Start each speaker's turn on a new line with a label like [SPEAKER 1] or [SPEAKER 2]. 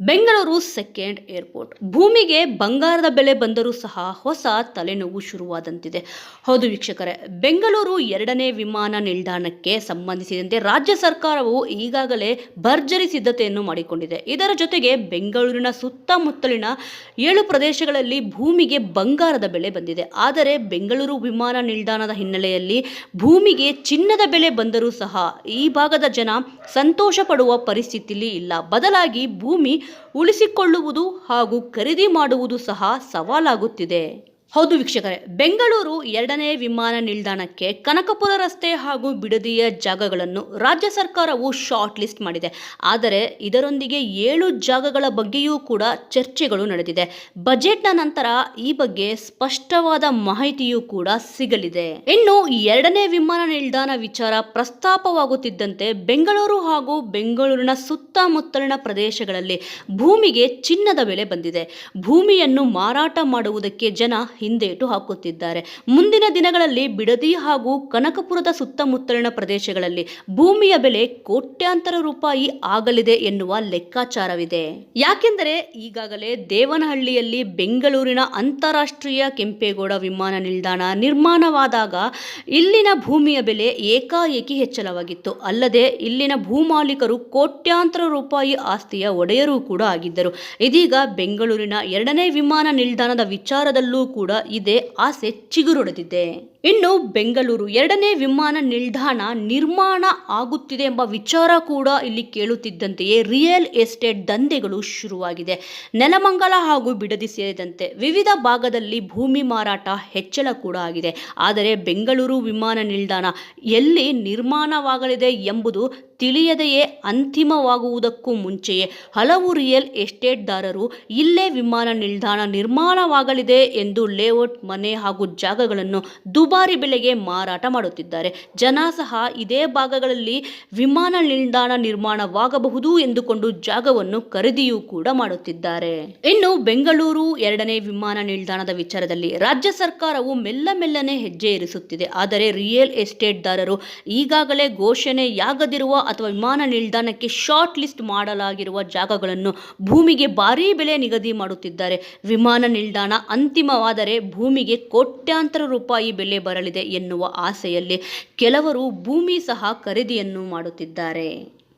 [SPEAKER 1] Bengaluru second airport. ಭೂಮಿಗೆ ಬಂಗಾರದ ಬೆಲೆ ಬಂದರೂ ಸಹ ಹೊಸ ತಲೆನೋವು ಶುರುವಾದಂತಿದೆ. ಹೌದು ವೀಕ್ಷಕರೇ, ಬೆಂಗಳೂರು ಎರಡನೇ ವಿಮಾನ ನಿಲ್ದಾಣಕ್ಕೆ ಸಂಬಂಧಿಸಿದಂತೆ ರಾಜ್ಯ ಸರ್ಕಾರವು ಈಗಾಗಲೇ ಭರ್ಜರಿ ಸಿದ್ಧತೆಯನ್ನು ಮಾಡಿಕೊಂಡಿದೆ. ಇದರ ಜೊತೆಗೆ ಬೆಂಗಳೂರಿನ ಸುತ್ತಮುತ್ತಲಿನ ಏಳು ಪ್ರದೇಶಗಳಲ್ಲಿ ಭೂಮಿಗೆ ಬಂಗಾರದ ಬೆಲೆ ಬಂದಿದೆ. ಆದರೆ ಬೆಂಗಳೂರು ವಿಮಾನ ನಿಲ್ದಾಣದ ಹಿನ್ನೆಲೆಯಲ್ಲಿ ಭೂಮಿಗೆ ಚಿನ್ನದ ಬೆಲೆ ಬಂದರೂ ಸಹ ಈ ಭಾಗದ ಜನ ಸಂತೋಷ ಪಡುವ ಪರಿಸ್ಥಿತಿಯಲ್ಲಿ ಇಲ್ಲ. ಬದಲಾಗಿ ಭೂಮಿ ಉಳಿಸಿಕೊಳ್ಳುವುದು ಹಾಗೂ ಖರೀದಿ ಮಾಡುವುದು ಸಹ ಸವಾಲಾಗುತ್ತಿದೆ. ಹೌದು ವೀಕ್ಷಕರೇ, ಬೆಂಗಳೂರು ಎರಡನೇ ವಿಮಾನ ನಿಲ್ದಾಣಕ್ಕೆ ಕನಕಪುರ ರಸ್ತೆ ಹಾಗೂ ಬಿಡದಿಯ ಜಾಗಗಳನ್ನು ರಾಜ್ಯ ಸರ್ಕಾರವು ಶಾರ್ಟ್ ಲಿಸ್ಟ್ ಮಾಡಿದೆ. ಆದರೆ ಇದರೊಂದಿಗೆ ಏಳು ಜಾಗಗಳ ಬಗ್ಗೆಯೂ ಕೂಡ ಚರ್ಚೆಗಳು ನಡೆದಿದೆ. ಬಜೆಟ್ನ ನಂತರ ಈ ಬಗ್ಗೆ ಸ್ಪಷ್ಟವಾದ ಮಾಹಿತಿಯೂ ಕೂಡ ಸಿಗಲಿದೆ. ಇನ್ನು ಎರಡನೇ ವಿಮಾನ ನಿಲ್ದಾಣ ವಿಚಾರ ಪ್ರಸ್ತಾಪವಾಗುತ್ತಿದ್ದಂತೆ ಬೆಂಗಳೂರು ಹಾಗೂ ಬೆಂಗಳೂರಿನ ಸುತ್ತಮುತ್ತಲಿನ ಪ್ರದೇಶಗಳಲ್ಲಿ ಭೂಮಿಗೆ ಚಿನ್ನದ ಬೆಲೆ ಬಂದಿದೆ. ಭೂಮಿಯನ್ನು ಮಾರಾಟ ಮಾಡುವುದಕ್ಕೆ ಜನ ಹಿಂದೇಟು ಹಾಕುತ್ತಿದ್ದಾರೆ. ಮುಂದಿನ ದಿನಗಳಲ್ಲಿ ಬಿಡದಿ ಹಾಗೂ ಕನಕಪುರದ ಸುತ್ತಮುತ್ತಲಿನ ಪ್ರದೇಶಗಳಲ್ಲಿ ಭೂಮಿಯ ಬೆಲೆ ಕೋಟ್ಯಾಂತರ ರೂಪಾಯಿ ಆಗಲಿದೆ ಎನ್ನುವ ಲೆಕ್ಕಾಚಾರವಿದೆ. ಯಾಕೆಂದರೆ ಈಗಾಗಲೇ ದೇವನಹಳ್ಳಿಯಲ್ಲಿ ಬೆಂಗಳೂರಿನ ಅಂತಾರಾಷ್ಟ್ರೀಯ ಕೆಂಪೇಗೌಡ ವಿಮಾನ ನಿಲ್ದಾಣ ನಿರ್ಮಾಣವಾದಾಗ ಇಲ್ಲಿನ ಭೂಮಿಯ ಬೆಲೆ ಏಕಾಏಕಿ ಹೆಚ್ಚಳವಾಗಿತ್ತು. ಅಲ್ಲದೆ ಇಲ್ಲಿನ ಭೂಮಾಲೀಕರು ಕೋಟ್ಯಾಂತರ ರೂಪಾಯಿ ಆಸ್ತಿಯ ಒಡೆಯರೂ ಕೂಡ ಆಗಿದ್ದರು. ಇದೀಗ ಬೆಂಗಳೂರಿನ ಎರಡನೇ ವಿಮಾನ ನಿಲ್ದಾಣದ ವಿಚಾರದಲ್ಲೂ ಕೂಡ ಇದೇ ಆಸೆ ಚಿಗುರೊಡೆದಿದೆ. ಇನ್ನು ಬೆಂಗಳೂರು ಎರಡನೇ ವಿಮಾನ ನಿಲ್ದಾಣ ನಿರ್ಮಾಣ ಆಗುತ್ತಿದೆ ಎಂಬ ವಿಚಾರ ಕೂಡ ಇಲ್ಲಿ ಕೇಳುತ್ತಿದ್ದಂತೆಯೇ ರಿಯಲ್ ಎಸ್ಟೇಟ್ ದಂಧೆಗಳು ಶುರುವಾಗಿದೆ. ನೆಲಮಂಗಲ ಹಾಗೂ ಬಿಡದಿ ಸೇರಿದಂತೆ ವಿವಿಧ ಭಾಗದಲ್ಲಿ ಭೂಮಿ ಮಾರಾಟ ಹೆಚ್ಚಳ ಕೂಡ ಆಗಿದೆ. ಆದರೆ ಬೆಂಗಳೂರು ವಿಮಾನ ನಿಲ್ದಾಣ ಎಲ್ಲಿ ನಿರ್ಮಾಣವಾಗಲಿದೆ ಎಂಬುದು ತಿಳಿಯದೆಯೇ ಅಂತಿಮವಾಗುವುದಕ್ಕೂ ಮುಂಚೆಯೇ ಹಲವು ರಿಯಲ್ ಎಸ್ಟೇಟ್ದಾರರು ಇಲ್ಲೇ ವಿಮಾನ ನಿಲ್ದಾಣ ನಿರ್ಮಾಣವಾಗಲಿದೆ ಎಂದು ಲೇಔಟ್ ಮನೆ ಹಾಗೂ ಜಾಗಗಳನ್ನು ದುಬಾರಿ ಬೆಲೆಗೆ ಮಾರಾಟ ಮಾಡುತ್ತಿದ್ದಾರೆ. ಜನ ಸಹ ಇದೇ ಭಾಗಗಳಲ್ಲಿ ವಿಮಾನ ನಿಲ್ದಾಣ ನಿರ್ಮಾಣವಾಗಬಹುದು ಎಂದುಕೊಂಡು ಜಾಗವನ್ನು ಖರೀದಿಯೂ ಕೂಡ ಮಾಡುತ್ತಿದ್ದಾರೆ. ಇನ್ನು ಬೆಂಗಳೂರು ಎರಡನೇ ವಿಮಾನ ನಿಲ್ದಾಣದ ವಿಚಾರದಲ್ಲಿ ರಾಜ್ಯ ಸರ್ಕಾರವು ಮೆಲ್ಲ ಮೆಲ್ಲನೆ ಹೆಜ್ಜೆ ಇರಿಸುತ್ತಿದೆ. ಆದರೆ ರಿಯಲ್ ಎಸ್ಟೇಟ್ದಾರರು ಈಗಾಗಲೇ ಘೋಷಣೆಯಾಗದಿರುವ ಅಥವಾ ವಿಮಾನ ನಿಲ್ದಾಣಕ್ಕೆ ಶಾರ್ಟ್ ಲಿಸ್ಟ್ ಮಾಡಲಾಗಿರುವ ಜಾಗಗಳನ್ನು ಭೂಮಿಗೆ ಭಾರೀ ಬೆಲೆ ನಿಗದಿ ಮಾಡುತ್ತಿದ್ದಾರೆ. ವಿಮಾನ ನಿಲ್ದಾಣ ಅಂತಿಮವಾದರೆ ಭೂಮಿಗೆ ಕೋಟ್ಯಾಂತರ ರೂಪಾಯಿ ಬೆಲೆ ಬರಲಿದೆ ಎನ್ನುವ ಆಸೆಯಲ್ಲಿ ಕೆಲವರು ಭೂಮಿ ಸಹ ಖರೀದಿಯನ್ನು ಮಾಡುತ್ತಿದ್ದಾರೆ.